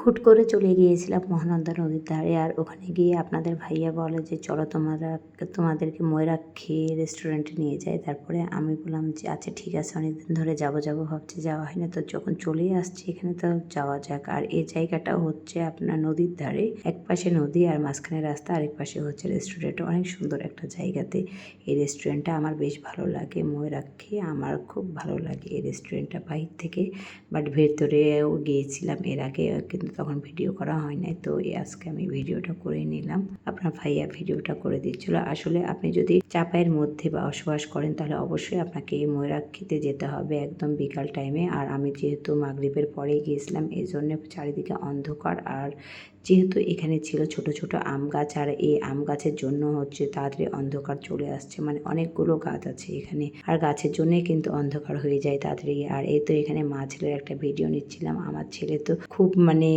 হুট করে চলে গিয়েছিলাম মহানন্দা নদীর ধারে। আর ওখানে গিয়ে আপনাদের ভাইয়া বলে যে, চলো তোমরা, তোমাদেরকে ময়ূরাক্ষী রেস্টুরেন্টে নিয়ে যায় তারপরে আমি বললাম যে আচ্ছা ঠিক আছে, অনেকদিন ধরে যাব যাব, ভাবছি যাওয়া হয় না। তো যখন চলেই আসছি, এখানে তো যাওয়া যাক। আর এই জায়গাটা হচ্ছে আপনার নদীর ধারে। এক পাশে নদী আর মাঝখানে রাস্তা, আরেক পাশে হচ্ছে রেস্টুরেন্ট অনেক সুন্দর একটা জায়গাতে এই রেস্টুরেন্টটা আমার বেশ ভালো লাগে। ময়ূরাক্ষী আমার খুব ভালো লাগে এই রেস্টুরেন্টটা বাইর থেকে। বাট ভেতরেও গিয়েছিলাম এর আগে, কিন্তু তখন ভিডিও করা হয় নাই। তো আজকে আমি ভিডিওটা করে নিলাম। আপনার ভাইয়া ভিডিওটা করে দিচ্ছিল। আসলে আপনি যদি চাপায়ের মধ্যে বসবাস করেন, তাহলে অবশ্যই আপনাকে এই ময়ূরাক্ষীতে যেতে হবে একদম বিকাল টাইমে। আর আমি যেহেতু মাগরীবের পরে গিয়েছিলাম, এই জন্য চারিদিকে অন্ধকার। আর যেহেতু এখানে ছিল ছোট ছোট আম গাছ, আর এই আম গাছের জন্য হচ্ছে তাড়াতাড়ি অন্ধকার চলে আসছে। মানে অনেকগুলো গাছ আছে এখানে। আর গাছের জন্যই কিন্তু অন্ধকার হয়ে যায় তাড়াতাড়ি। আর এই তো এখানে মা ছেলের একটা ভিডিও নিচ্ছিলাম। আমার ছেলে তো খুব মানে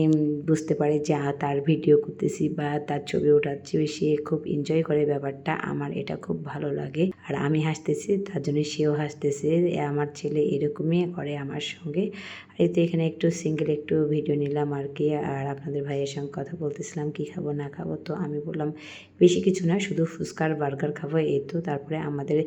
বুঝতে পারে যে তার ভিডিও করতেছি বা তার ছবি ওঠাচ্ছি সে খুব এনজয় করে ব্যাপারটা। আমার এটা খুব ভালো লাগে। আর আমি হাসতেছি, তার জন্য সেও হাসতেছে। আমার ছেলে এরকমই করে আমার সঙ্গে। এই তো এখানে একটু সিঙ্গেল একটু ভিডিও নিলাম আর কি। আর আপনাদের ভাইয়ের সঙ্গে কথা বলতেছিলাম, কি খাব, না খাব? তো আমি বললাম, বেশি কিছু না, শুধু ফুচকার বার্গার খাব। এই তো তারপরে আমাদের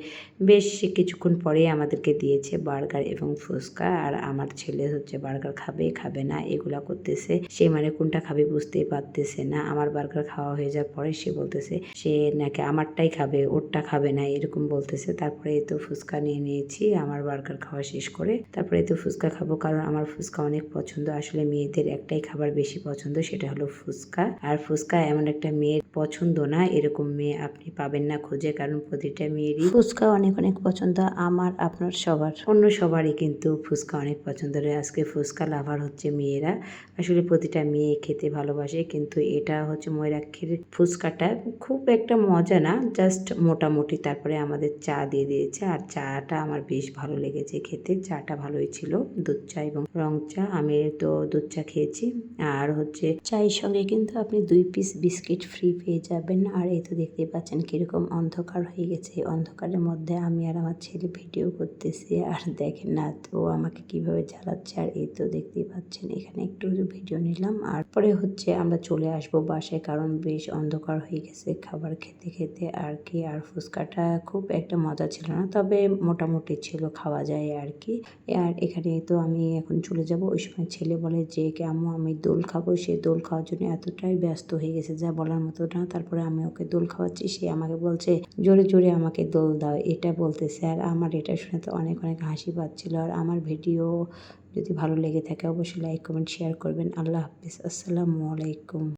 বেশ কিছুক্ষণ পরেই আমাদেরকে দিয়েছে বার্গার এবং ফুচকা। আর আমার ছেলে হচ্ছে বার্গার খাবে খাবে না, এগুলা করতেছে। সে মানে কোনটা খাবে বুঝতেই পারতেছে না। আমার বার্গার খাওয়া হয়ে যাওয়ার পরে সে বলতেছে, সে নাকি আমারটাই খাবে, ওরটা খাবে না, এরকম বলতেছে। তারপরে এই তো ফুচকা নিয়ে নিয়েছি, আমার বার্গার খাওয়া শেষ করে তারপরে এই তো ফুচকা খাব। কারণ আমার ফুচকা অনেক পছন্দ। আসলে মেয়েদের একটাই খাবার বেশি পছন্দ, সেটা হলো ফুচকা। আর ফুচকা এমন একটা মেয়ের পছন্দ না, এরকম মেয়ে আপনি পাবেন না খুঁজে, কারণ প্রতিটা মেয়েরই ফুচকা অনেক অনেক পছন্দ, আমার, আপনার, সবার। অন্য সবারই কিন্তু ফুচকা অনেক পছন্দ আজকে ফুচকা লাভার হচ্ছে মেয়েরা। আসলে প্রতিটা মেয়ে খেতে ভালোবাসে, কিন্তু এটা হচ্ছে ময়রাক্ষীর ফুচকাটা খুব একটা মজা না, জাস্ট মোটামুটি তারপরে আমাদের চা দিয়ে দিয়েছে, আর চাটা আমার বেশ ভালো লেগেছে খেতে, চাটা ভালোই ছিল, দুধ চা এবং রং চা আমি তো দুধ চা খেয়েছি। আর হচ্ছে চায়ের সঙ্গে কিন্তু আপনি দুই পিস বিস্কিট ফ্রি পেয়ে যাবেন। আর এই তো দেখতেই পাচ্ছেন কীরকম অন্ধকার হয়ে গেছে। অন্ধকারের মধ্যে আমি আর আমার ছেলে ভিডিও করতেছি। আর দেখেন না তো আমাকে কীভাবে জ্বালাচ্ছে। আর এই তো দেখতেই পাচ্ছেন, এখানে একটু ভিডিও নিলাম। আর পরে হচ্ছে আমরা চলে আসব বাসায়, কারণ বেশ অন্ধকার হয়ে গেছে খাবার খেতে খেতে। আর কি, আর ফুচকাটা খুব একটা মজা ছিল না, তবে মোটামুটি ছিল, খাওয়া যায় আর কি। আর এখানে তো আমি এখন চলে যাব, ওই সময় ছেলে বলে যে আম্মু, আমি দোল খাব। সে দোল খাওয়ার জন্য এতটাই ব্যস্ত হয়ে গেছে, যা বলার মতো না। তারপরে আমি ওকে দোল খাওয়াচ্ছি, সে আমাকে বলছে, জোরে জোরে আমাকে দোল দাও। এটা বলতে স্যার আমার এটা শুনে তো অনেক অনেক হাসি পাচ্ছিল। আর আমার ভিডিও যদি ভালো লেগে থাকে, অবশ্যই লাইক, কমেন্ট, শেয়ার করবেন। আল্লাহ হাফিজ। আসসালামু আলাইকুম।